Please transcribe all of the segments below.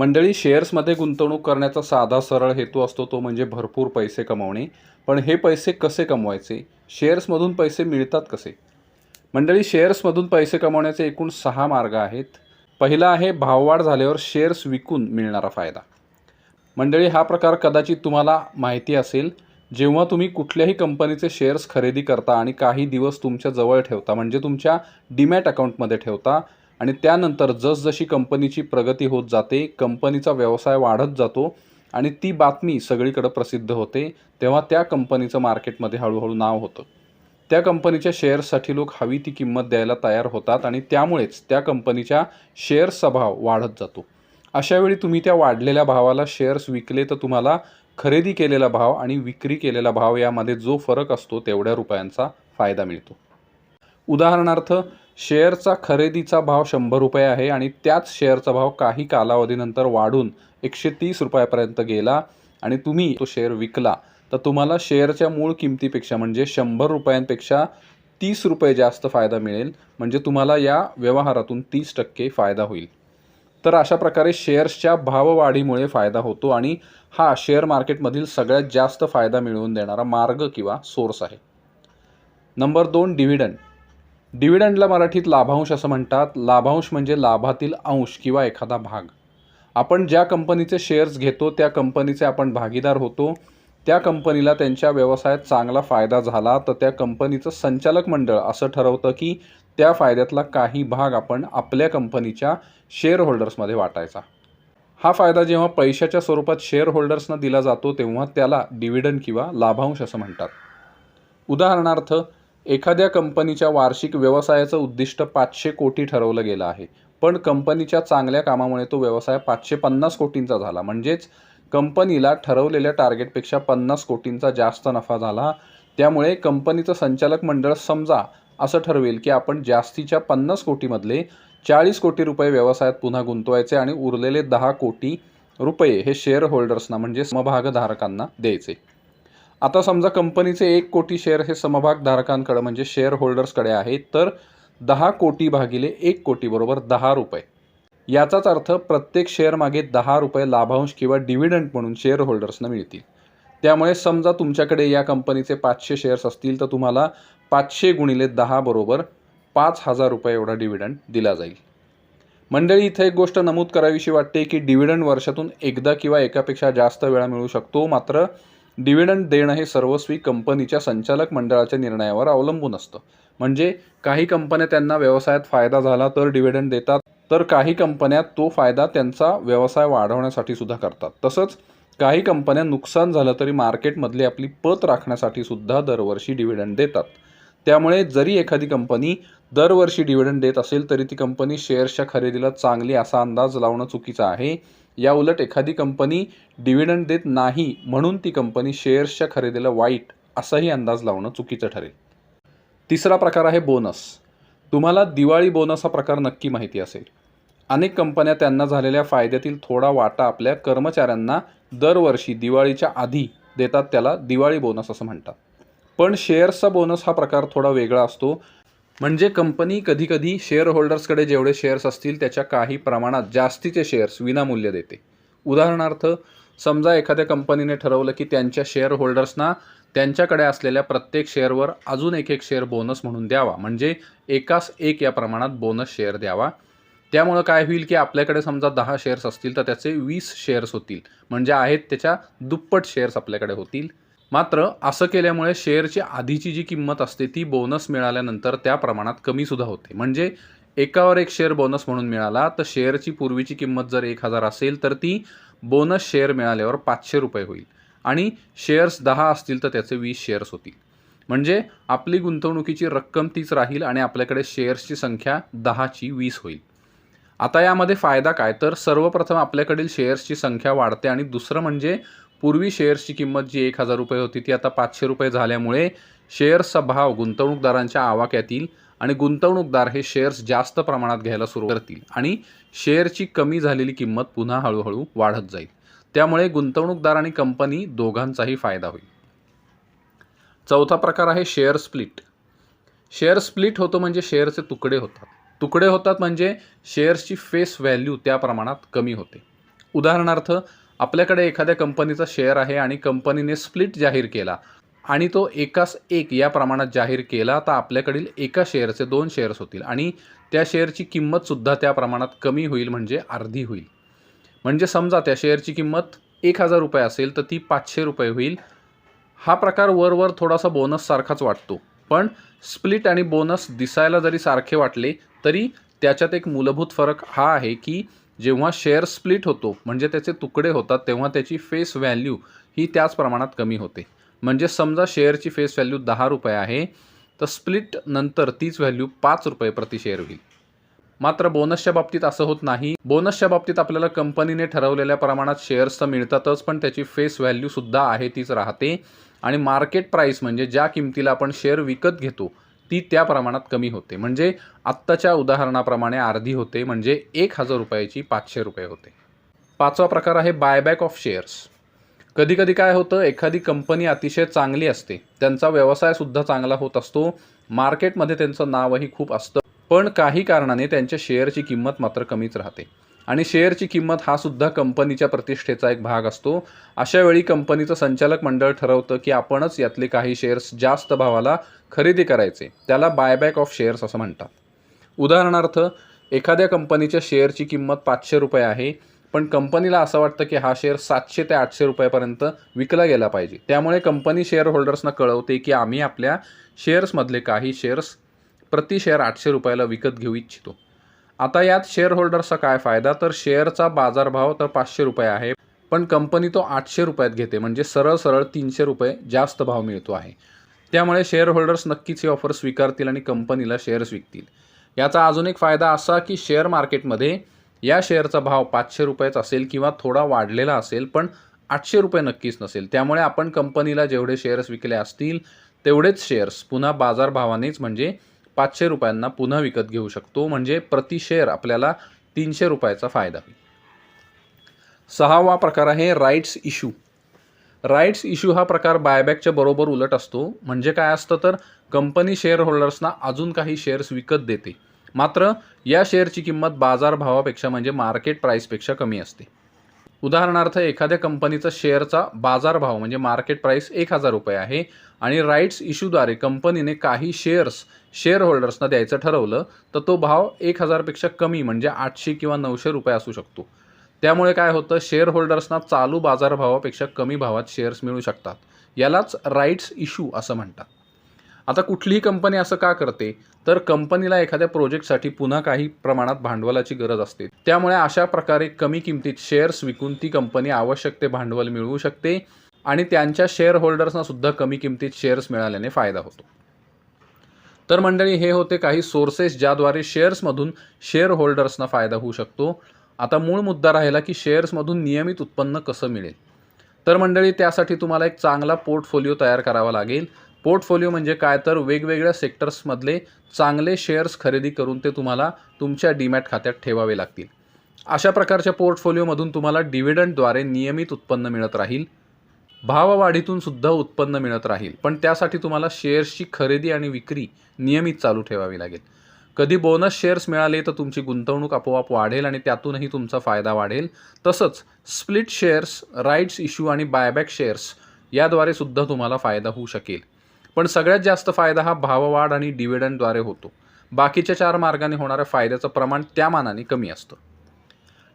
मंडळी शेअर्समध्ये गुंतवणूक करण्याचा साधा सरळ हेतू असतो तो म्हणजे भरपूर पैसे कमावणे. पण हे पैसे कसे कमवायचे? शेअर्समधून पैसे मिळतात कसे? मंडळी शेअर्समधून पैसे कमवण्याचे एकूण सहा मार्ग आहेत. पहिला आहे भाववाढ झाल्यावर शेअर्स विकून मिळणारा फायदा. मंडळी हा प्रकार कदाचित तुम्हाला माहिती असेल. जेव्हा तुम्ही कुठल्याही कंपनीचे शेअर्स खरेदी करता आणि काही दिवस तुमच्या जवळ ठेवता म्हणजे तुमच्या डीमॅट अकाउंटमध्ये ठेवता आणि त्यानंतर जसजशी कंपनीची प्रगती होत जाते कंपनीचा व्यवसाय वाढत जातो आणि ती बातमी सगळीकडे प्रसिद्ध होते तेव्हा त्या कंपनीचं मार्केटमध्ये हळूहळू नाव होतं. त्या कंपनीच्या शेअर्ससाठी लोक हवी ती किंमत द्यायला तयार होतात आणि त्यामुळेच त्या कंपनीच्या शेअर्सचा भाव वाढत जातो. अशावेळी तुम्ही त्या वाढलेल्या भावाला शेअर्स विकले तर तुम्हाला खरेदी केलेला भाव आणि विक्री केलेला भाव यामध्ये जो फरक असतो तेवढ्या रुपयांचा फायदा मिळतो. उदाहरणार्थ शेअरचा खरेदीचा भाव शंभर रुपये आहे आणि त्याच शेअरचा भाव काही कालावधीनंतर वाढून एकशे तीस रुपयापर्यंत गेला आणि तुम्ही तो शेअर विकला. तर तुम्हाला शेअरच्या मूळ किमतीपेक्षा म्हणजे शंभर रुपयांपेक्षा तीस रुपये जास्त फायदा मिळेल. म्हणजे तुम्हाला या व्यवहारातून तीस टक्के फायदा होईल. तर अशा प्रकारे शेअर्सच्या भाववाढीमुळे फायदा होतो आणि हा शेअर मार्केटमधील सगळ्यात जास्त फायदा मिळवून देणारा मार्ग किंवा सोर्स आहे. नंबर दोन डिव्हिडंड. डिव्हिडंडला मराठीत लाभांश असं म्हणतात. लाभांश म्हणजे लाभातील अंश किंवा एखादा भाग. आपण ज्या कंपनीचे शेअर्स घेतो त्या कंपनीचे आपण भागीदार होतो. त्या कंपनीला त्यांच्या व्यवसायात चांगला फायदा झाला तर त्या कंपनीचं संचालक मंडळ असं ठरवतं की त्या फायद्यातला काही भाग आपण आपल्या कंपनीच्या शेअर होल्डर्समध्ये वाटायचा. हा फायदा जेव्हा पैशाच्या स्वरूपात शेअर होल्डर्सना दिला जातो तेव्हा त्याला डिव्हिडंड किंवा लाभांश असं म्हणतात. उदाहरणार्थ एखाद्या कंपनीच्या वार्षिक व्यवसायाचं उद्दिष्ट पाचशे कोटी ठरवलं गेलं आहे. पण कंपनीच्या चांगल्या कामामुळे तो व्यवसाय पाचशे पन्नास कोटींचा झाला. म्हणजेच कंपनीला ठरवलेल्या टार्गेटपेक्षा पन्नास कोटींचा जास्त नफा झाला. त्यामुळे कंपनीचं संचालक मंडळ समजा असं ठरवेल की आपण जास्तीच्या पन्नास कोटीमधले चाळीस कोटी रुपये व्यवसायात पुन्हा गुंतवायचे आणि उरलेले दहा कोटी रुपये हे शेअर होल्डर्सना म्हणजे समभागधारकांना द्यायचे. आता समजा कंपनीचे एक कोटी शेअर हे समभागधारकांकडे म्हणजे शेअर होल्डर्सकडे आहेत तर दहा कोटी भागिले एक कोटी बरोबर दहा रुपये. याचाच अर्थ प्रत्येक शेअर मागे दहा रुपये लाभांश किंवा डिव्हिडंड म्हणून शेअर होल्डर्सना मिळतील. त्यामुळे समजा तुमच्याकडे या कंपनीचे पाचशे शेअर्स असतील तर तुम्हाला पाचशे गुणिले दहा बरोबर पाच हजार रुपये एवढा डिव्हिडंड दिला जाईल. मंडळी इथं एक गोष्ट नमूद करावीशी वाटते की डिव्हिडंड वर्षातून एकदा किंवा एकापेक्षा जास्त वेळा मिळू शकतो मात्र डिव्हिडंड देणं हे सर्वस्वी कंपनीच्या संचालक मंडळाच्या निर्णयावर अवलंबून असतं. म्हणजे काही कंपन्या त्यांना व्यवसायात फायदा झाला तर डिव्हिडंड देतात तर काही कंपन्या तो फायदा त्यांचा व्यवसाय वाढवण्यासाठी सुद्धा करतात. तसंच काही कंपन्या नुकसान झालं तरी मार्केटमधली आपली पत राखण्यासाठी सुद्धा दरवर्षी डिव्हिडंड देतात. त्यामुळे जरी एखादी कंपनी दरवर्षी डिव्हिडंड देत असेल तरी ती कंपनी शेअर्सच्या खरेदीला चांगली असा अंदाज लावणं चुकीचं आहे. या उलट एखादी कंपनी डिव्हिडंड देत नाही म्हणून ती कंपनी शेअर्सच्या खरेदीला वाईट असाही अंदाज लावणं चुकीचं ठरेल. तिसरा प्रकार आहे बोनस तुम्हाला दिवाळी बोनस हा प्रकार नक्की माहिती असेल. अनेक कंपन्या त्यांना झालेल्या फायद्यातील थोडा वाटा आपल्या कर्मचाऱ्यांना दरवर्षी दिवाळीच्या आधी देतात त्याला दिवाळी बोनस असं म्हणतात. पण शेअर्सचा बोनस हा प्रकार थोडा वेगळा असतो. म्हणजे कंपनी कधीकधी शेअर होल्डर्सकडे जेवढे शेअर्स असतील त्याच्या काही प्रमाणात जास्तीचे शेअर्स विनामूल्य देते. उदाहरणार्थ समजा एखाद्या कंपनीने ठरवलं की त्यांच्या शेअर होल्डर्सना त्यांच्याकडे असलेल्या प्रत्येक शेअरवर अजून एक एक शेअर बोनस म्हणून द्यावा. म्हणजे एकास एक या प्रमाणात बोनस शेअर द्यावा. त्यामुळं काय होईल की आपल्याकडे समजा दहा शेअर्स असतील तर त्याचे वीस शेअर्स होतील. म्हणजे आहेत त्याच्या दुप्पट शेअर्स आपल्याकडे होतील. मात्र असं केल्यामुळे शेअरची आधीची जी किंमत असते ती बोनस मिळाल्यानंतर त्या प्रमाणात कमीसुद्धा होते. म्हणजे एकावर एक शेअर बोनस म्हणून मिळाला तर शेअरची पूर्वीची किंमत जर एक हजार असेल तर ती बोनस शेअर मिळाल्यावर पाचशे रुपये होईल. आणि शेअर्स दहा असतील तर त्याचे वीस शेअर्स होतील. म्हणजे आपली गुंतवणुकीची रक्कम तीच राहील आणि आपल्याकडे शेअर्सची संख्या दहाची वीस होईल. आता यामध्ये फायदा काय? तर सर्वप्रथम आपल्याकडील शेअर्सची संख्या वाढते आणि दुसरं म्हणजे पूर्वी शेअर्सची किंमत जी एक हजार रुपये होती ती आता पाचशे रुपये झाल्यामुळे शेअर्सचा भाव गुंतवणूकदारांच्या आवाक्यातील आणि गुंतवणूकदार हे शेअर्स जास्त प्रमाणात घ्यायला सुरू करतील आणि शेअरची कमी झालेली किंमत पुन्हा हळूहळू वाढत जाईल. त्यामुळे गुंतवणूकदार आणि कंपनी दोघांचाही फायदा होईल. चौथा प्रकार आहे शेअर स्प्लिट. शेअर स्प्लिट होतो म्हणजे शेअरचे तुकडे होतात. तुकडे होतात म्हणजे शेअर्सची फेस व्हॅल्यू त्या प्रमाणात कमी होते. उदाहरणार्थ आपल्याकडे एखाद्या कंपनीचा शेअर आहे आणि कंपनीने स्प्लिट जाहीर केला आणि तो एकास एक या प्रमाणात जाहीर केला तर आपल्याकडील एका शेअरचे दोन शेअर्स होतील आणि त्या शेअरची किंमतसुद्धा त्या प्रमाणात कमी होईल म्हणजे अर्धी होईल. म्हणजे समजा त्या शेअरची किंमत एक हजार रुपये असेल तर ती पाचशे रुपये होईल. हा प्रकार वरवर थोडासा बोनससारखाच वाटतो. पण स्प्लिट आणि बोनस दिसायला जरी सारखे वाटले तरी त्याच्यात एक मूलभूत फरक हा आहे की जेव्हा शेअर स्प्लिट होतो म्हणजे त्याचे तुकडे होतात तेव्हा त्याची फेस व्हॅल्यू ही त्याच प्रमाणात कमी होते. म्हणजे समजा शेअरची फेस व्हॅल्यू दहा रुपये आहे तर स्प्लिट नंतर तीच व्हॅल्यू पाच रुपये प्रति शेअर होईल. मात्र बोनसच्या बाबतीत असं होत नाही. बोनसच्या बाबतीत आपल्याला कंपनीने ठरवलेल्या प्रमाणात शेअर्स तर मिळतातच पण त्याची फेस व्हॅल्यू सुद्धा आहे तीच राहते. आणि मार्केट प्राईस म्हणजे ज्या किमतीला आपण शेअर विकत घेतो ती त्या प्रमाणात कमी होते. म्हणजे आत्ताच्या उदाहरणाप्रमाणे अर्धी होते म्हणजे एक हजार रुपयाची पाचशे रुपये होते. पाचवा प्रकार आहे बायबॅक ऑफ शेअर्स कधी कधी काय होतं एखादी कंपनी अतिशय चांगली असते त्यांचा व्यवसायसुद्धा चांगला होत असतो मार्केटमध्ये त्यांचं नावही खूप असतं पण काही कारणाने त्यांच्या शेअरची किंमत मात्र कमीच राहते. आणि शेअरची किंमत हा सुद्धा कंपनीच्या प्रतिष्ठेचा एक भाग असतो. अशा वेळी कंपनीचं संचालक मंडळ ठरवतं की आपणच यातले काही शेअर्स जास्त भावाला खरेदी करायचे. त्याला बायबॅक ऑफ शेअर्स असं म्हणतात. उदाहरणार्थ एखाद्या कंपनीच्या शेअरची किंमत पाचशे रुपये आहे पण कंपनीला असं वाटतं की हा शेअर सातशे ते आठशे रुपयापर्यंत विकला गेला पाहिजे. त्यामुळे कंपनी शेअर होल्डर्सना कळवते की आम्ही आपल्या शेअर्समधले काही शेअर्स प्रति शेअर आठशे रुपयाला विकत घेऊ इच्छितो. आता यात शेअर होल्डर्सचा काय फायदा? तर शेअरचा बाजारभाव तर पाचशे रुपये आहे पण कंपनी तो आठशे रुपयात घेते. म्हणजे सरळ सरळ तीनशे रुपये जास्त भाव मिळतो आहे. त्यामुळे शेअर होल्डर्स नक्कीच ही ऑफर स्वीकारतील आणि कंपनीला शेअर्स विकतील. याचा अजून एक फायदा असा की शेअर मार्केटमध्ये या शेअरचा भाव पाचशे रुपयेच असेल किंवा थोडा वाढलेला असेल पण आठशे रुपये नक्कीच नसेल. त्यामुळे आपण कंपनीला जेवढे शेअर्स विकले असतील तेवढेच शेअर्स पुन्हा बाजारभावानेच म्हणजे पाचशे रुपयांना पुन्हा विकत घेऊ शकतो. म्हणजे प्रति शेअर आपल्याला तीनशे रुपयाचा फायदा होईल. सहावा प्रकार आहे राईट्स इश्यू राईट्स इश्यू हा प्रकार बायबॅकच्या बरोबर उलट असतो. म्हणजे काय असतं तर कंपनी शेअर होल्डर्सना अजून काही शेअर्स विकत देते. मात्र या शेअरची किंमत बाजारभावापेक्षा म्हणजे मार्केट प्राईसपेक्षा कमी असते. उदाहरणार्थ एखाद्या कंपनीचा शेअरचा बाजारभाव म्हणजे मार्केट प्राईस एक हजार रुपये आहे आणि राईट्स इश्यूद्वारे कंपनीने काही शेअर्स शेअर होल्डर्सना द्यायचं ठरवलं तर तो भाव एक हजारपेक्षा कमी म्हणजे आठशे किंवा नऊशे रुपये असू शकतो. त्यामुळे काय होतं शेअर होल्डर्सना चालू बाजारभावापेक्षा कमी भावात शेअर्स मिळू शकतात. यालाच राईट्स इश्यू असं म्हणतात. आता कुठलीही कंपनी असं का करते? तर कंपनीला एखाद्या प्रोजेक्टसाठी पुन्हा काही प्रमाणात भांडवलाची गरज असते. त्यामुळे अशा प्रकारे कमी किमतीत शेअर्स विकून ती कंपनी आवश्यक ते भांडवल मिळवू शकते आणि त्यांच्या शेअर होल्डर्सना सुद्धा कमी किमतीत शेअर्स मिळाल्याने फायदा होतो. तर मंडळी हे होते काही सोर्सेस ज्याद्वारे शेअर्समधून शेअर होल्डर्सना फायदा होऊ शकतो. आता मूळ मुद्दा राहिला की शेअर्समधून नियमित उत्पन्न कसं मिळेल? तर मंडळी त्यासाठी तुम्हाला एक चांगला पोर्टफोलिओ तयार करावा लागेल. पोर्टफोलिओ म्हणजे काय? तर वेगवेगळ्या सेक्टर्समधले चांगले शेअर्स खरेदी करून ते तुम्हाला तुमच्या डीमॅट खात्यात ठेवावे लागतील. अशा प्रकारच्या पोर्टफोलिओमधून तुम्हाला डिव्हिडंडद्वारे नियमित उत्पन्न मिळत राहील. भाववाढीतून सुद्धा उत्पन्न मिळत राहील. पण त्यासाठी तुम्हाला शेअर्सची खरेदी आणि विक्री नियमित चालू ठेवावी लागेल. कधी बोनस शेअर्स मिळाले तर तुमची गुंतवणूक आपोआप वाढेल आणि त्यातूनही तुमचा फायदा वाढेल. तसंच स्प्लिट शेअर्स राईट्स इश्यू आणि बायबॅक शेअर्स याद्वारे सुद्धा तुम्हाला फायदा होऊ शकेल. पण सगळ्यात जास्त फायदा हा भाववाढ आणि डिव्हिडंडद्वारे होतो. बाकीच्या चार मार्गाने होणाऱ्या फायद्याचं प्रमाण त्या मानाने कमी असतं.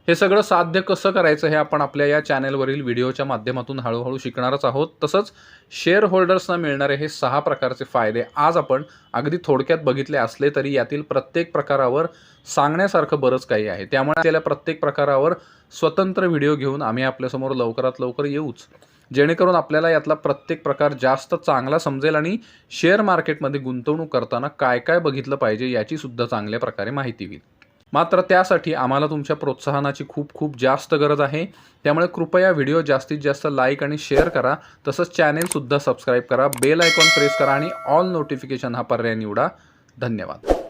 हे सगळं साध्य कसं करायचं हे आपण आपल्या या चॅनेलवरील व्हिडिओच्या माध्यमातून हळूहळू शिकणारच आहोत. तसंच शेअर होल्डर्सना मिळणारे हे सहा प्रकारचे फायदे आज आपण अगदी थोडक्यात बघितले असले तरी यातील प्रत्येक प्रकारावर सांगण्यासारखं बरंच काही आहे. त्यामुळे त्याला प्रत्येक प्रकारावर स्वतंत्र व्हिडिओ घेऊन आम्ही आपल्यासमोर लवकरात लवकर येऊच. जेणेकरून आपल्याला यातला प्रत्येक प्रकार जास्त चांगला समजेल आणि शेअर मार्केटमध्ये गुंतवणूक करताना काय काय बघितलं पाहिजे याची सुद्धा चांगल्या प्रकारे माहिती होईल. मात्र त्यासाठी आम्हाला तुमच्या प्रोत्साहनाची खूप खूप जास्त गरज आहे. त्यामुळे कृपया व्हिडिओ जास्तीत जास्त लाईक आणि शेअर करा. तसंच चॅनेलसुद्धा सबस्क्राईब करा. बेल आयकॉन प्रेस करा आणि ऑल नोटिफिकेशन हा पर्याय निवडा. धन्यवाद.